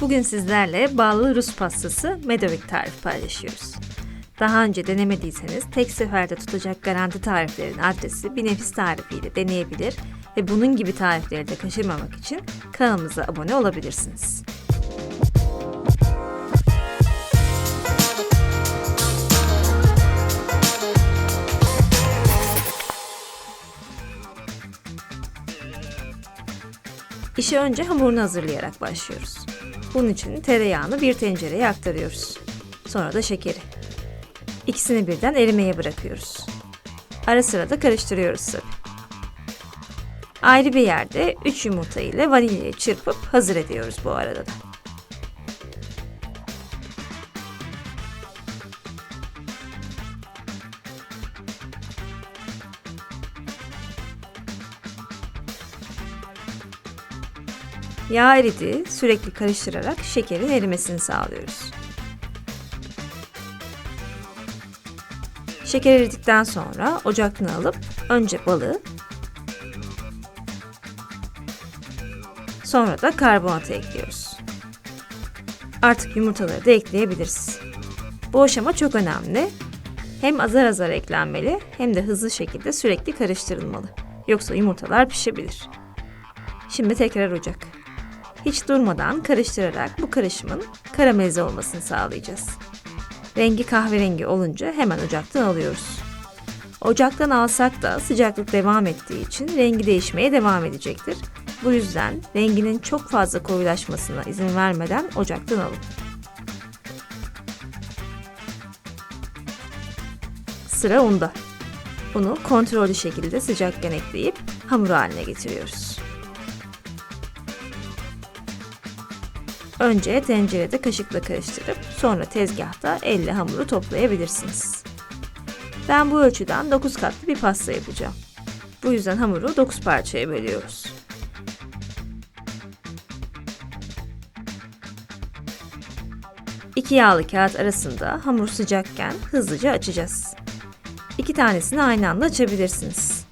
Bugün sizlerle ballı Rus pastası Medovik tarifi paylaşıyoruz. Daha önce denemediyseniz tek seferde tutacak garanti tariflerin adresi bir nefis tarifiyle deneyebilir ve bunun gibi tarifleri de kaçırmamak için kanalımıza abone olabilirsiniz. İşe önce hamurunu hazırlayarak başlıyoruz. Bunun için tereyağını bir tencereye aktarıyoruz. Sonra da şekeri. İkisini birden erimeye bırakıyoruz. Ara sıra da karıştırıyoruz tabi. Ayrı bir yerde 3 yumurta ile vanilyayı çırpıp hazır ediyoruz bu arada da. Yağ eridi, sürekli karıştırarak şekerin erimesini sağlıyoruz. Şeker eridikten sonra ocaktan alıp önce balığı, sonra da karbonatı ekliyoruz. Artık yumurtaları da ekleyebiliriz. Bu aşama çok önemli. Hem azar azar eklenmeli hem de hızlı şekilde sürekli karıştırılmalı. Yoksa yumurtalar pişebilir. Şimdi tekrar ocak. Hiç durmadan karıştırarak bu karışımın karamelize olmasını sağlayacağız. Rengi kahverengi olunca hemen ocaktan alıyoruz. Ocaktan alsak da sıcaklık devam ettiği için rengi değişmeye devam edecektir. Bu yüzden renginin çok fazla koyulaşmasına izin vermeden ocaktan alın. Sıra unda. Unu kontrollü şekilde sıcakken ekleyip hamur haline getiriyoruz. Önce tencerede kaşıkla karıştırıp sonra tezgahta elle hamuru toplayabilirsiniz. Ben bu ölçüden 9 katlı bir pasta yapacağım. Bu yüzden hamuru 9 parçaya bölüyoruz. İki yağlı kağıt arasında hamur sıcakken hızlıca açacağız. İki tanesini aynı anda açabilirsiniz.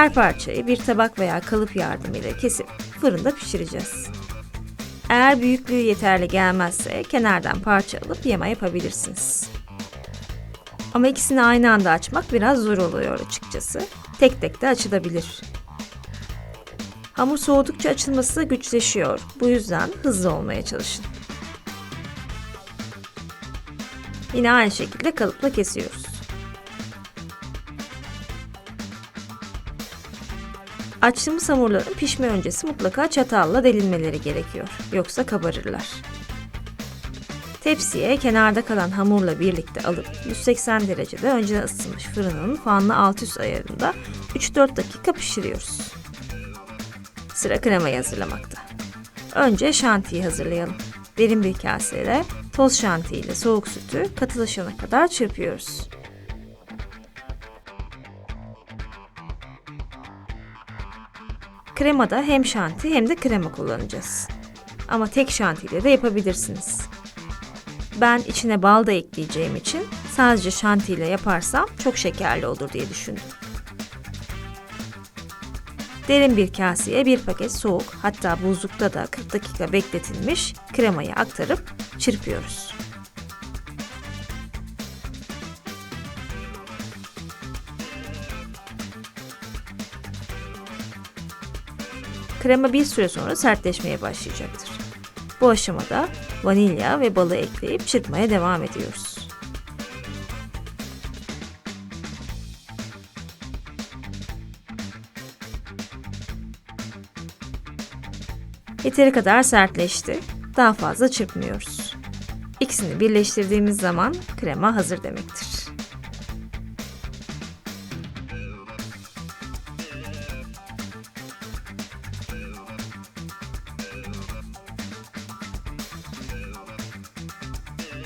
Her parçayı bir tabak veya kalıp yardımıyla kesip fırında pişireceğiz. Eğer büyüklüğü yeterli gelmezse kenardan parça alıp yama yapabilirsiniz. Ama ikisini aynı anda açmak biraz zor oluyor açıkçası. Tek tek de açılabilir. Hamur soğudukça açılması güçleşiyor. Bu yüzden hızlı olmaya çalışın. Yine aynı şekilde kalıpla kesiyoruz. Açtığımız hamurların pişme öncesi mutlaka çatalla delinmeleri gerekiyor. Yoksa kabarırlar. Tepsiye kenarda kalan hamurla birlikte alıp 180 derecede önceden ısıtılmış fırının fanlı alt üst ayarında 3-4 dakika pişiriyoruz. Sıra kremayı hazırlamakta. Önce şantiyi hazırlayalım. Derin bir kasede toz şanti ile soğuk sütü katılaşana kadar çırpıyoruz. Kremada hem şanti hem de krema kullanacağız. Ama tek şantiyle de yapabilirsiniz. Ben içine bal da ekleyeceğim için sadece şantiyle yaparsam çok şekerli olur diye düşündüm. Derin bir kaseye bir paket soğuk hatta buzlukta da 40 dakika bekletilmiş kremayı aktarıp çırpıyoruz. Krema bir süre sonra sertleşmeye başlayacaktır. Bu aşamada vanilya ve balı ekleyip çırpmaya devam ediyoruz. Yeteri kadar sertleşti. Daha fazla çırpmıyoruz. İkisini birleştirdiğimiz zaman krema hazır demektir.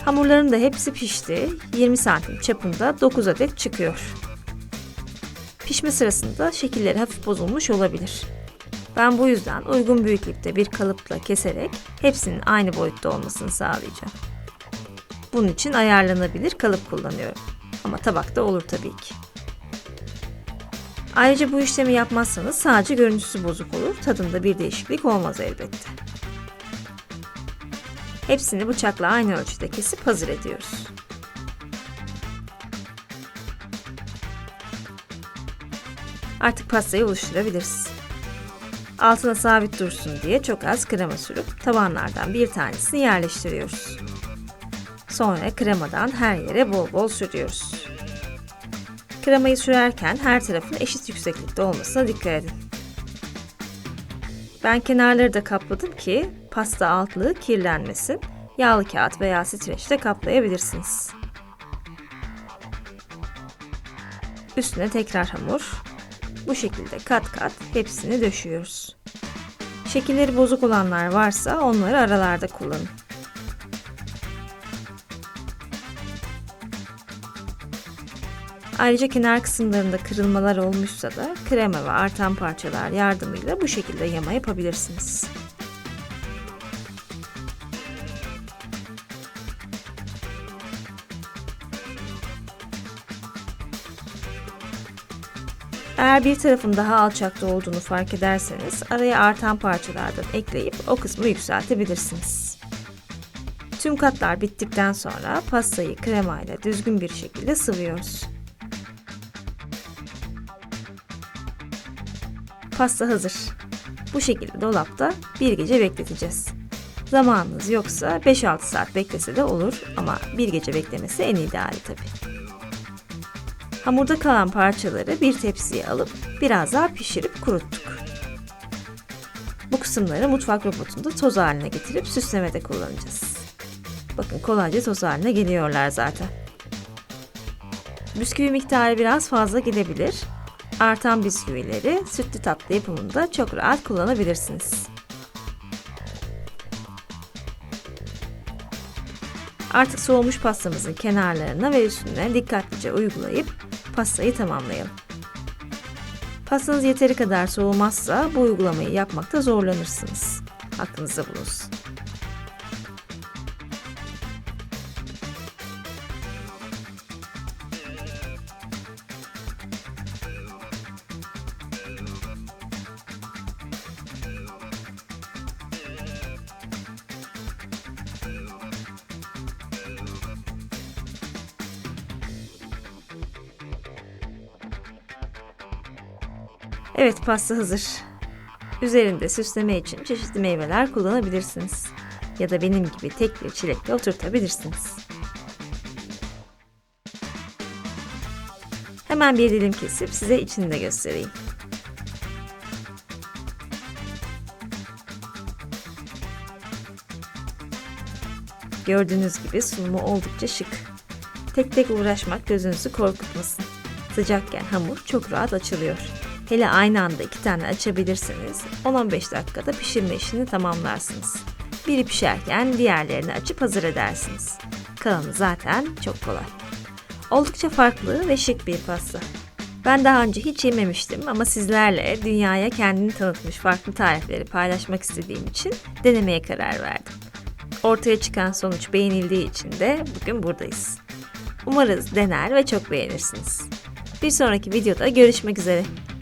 Hamurların da hepsi pişti. 20 santim çapında 9 adet çıkıyor. Pişme sırasında şekilleri hafif bozulmuş olabilir. Ben bu yüzden uygun büyüklükte bir kalıpla keserek hepsinin aynı boyutta olmasını sağlayacağım. Bunun için ayarlanabilir kalıp kullanıyorum. Ama tabakta olur tabii ki. Ayrıca bu işlemi yapmazsanız sadece görüntüsü bozuk olur, tadında bir değişiklik olmaz elbette. Hepsini bıçakla aynı ölçüde kesip hazır ediyoruz. Artık pastayı oluşturabiliriz. Altına sabit dursun diye çok az krema sürüp tabanlardan bir tanesini yerleştiriyoruz. Sonra kremadan her yere bol bol sürüyoruz. Kremayı sürerken her tarafın eşit yükseklikte olmasına dikkat edin. Ben kenarları da kapladım ki pasta altlığı kirlenmesin. Yağlı kağıt veya streçle kaplayabilirsiniz. Üstüne tekrar hamur. Bu şekilde kat kat hepsini döşüyoruz. Şekilleri bozuk olanlar varsa onları aralarda kullanın. Ayrıca kenar kısımlarında kırılmalar olmuşsa da krema ve artan parçalar yardımıyla bu şekilde yama yapabilirsiniz. Eğer bir tarafın daha alçakta olduğunu fark ederseniz araya artan parçalardan ekleyip o kısmı yükseltebilirsiniz. Tüm katlar bittikten sonra pastayı kremayla düzgün bir şekilde sıvıyoruz. Pasta hazır. Bu şekilde dolapta bir gece bekleteceğiz. Zamanınız yoksa 5-6 saat beklese de olur ama bir gece beklemesi en ideali tabii. Hamurda kalan parçaları bir tepsiye alıp biraz daha pişirip kuruttuk. Bu kısımları mutfak robotunda toz haline getirip süslemede kullanacağız. Bakın kolayca toz haline geliyorlar zaten. Bisküvi miktarı biraz fazla gidebilir. Artan bisküvileri sütlü tatlı yapımında çok rahat kullanabilirsiniz. Artık soğumuş pastamızın kenarlarına ve üstüne dikkatlice uygulayıp pastayı tamamlayalım. Pastanız yeteri kadar soğumazsa bu uygulamayı yapmakta zorlanırsınız. Aklınızda bulunsun. Evet pasta hazır. Üzerinde süsleme için çeşitli meyveler kullanabilirsiniz. Ya da benim gibi tek bir çilekle oturtabilirsiniz. Hemen bir dilim kesip size içini de göstereyim. Gördüğünüz gibi sunumu oldukça şık. Tek tek uğraşmak gözünüzü korkutmasın. Sıcakken hamur çok rahat açılıyor. Hele aynı anda iki tane açabilirseniz 10-15 dakikada pişirme işini tamamlarsınız. Biri pişerken diğerlerini açıp hazır edersiniz. Kalanı zaten çok kolay. Oldukça farklı ve şık bir pasta. Ben daha önce hiç yememiştim ama sizlerle dünyaya kendini tanıtmış farklı tarifleri paylaşmak istediğim için denemeye karar verdim. Ortaya çıkan sonuç beğenildiği için de bugün buradayız. Umarız dener ve çok beğenirsiniz. Bir sonraki videoda görüşmek üzere.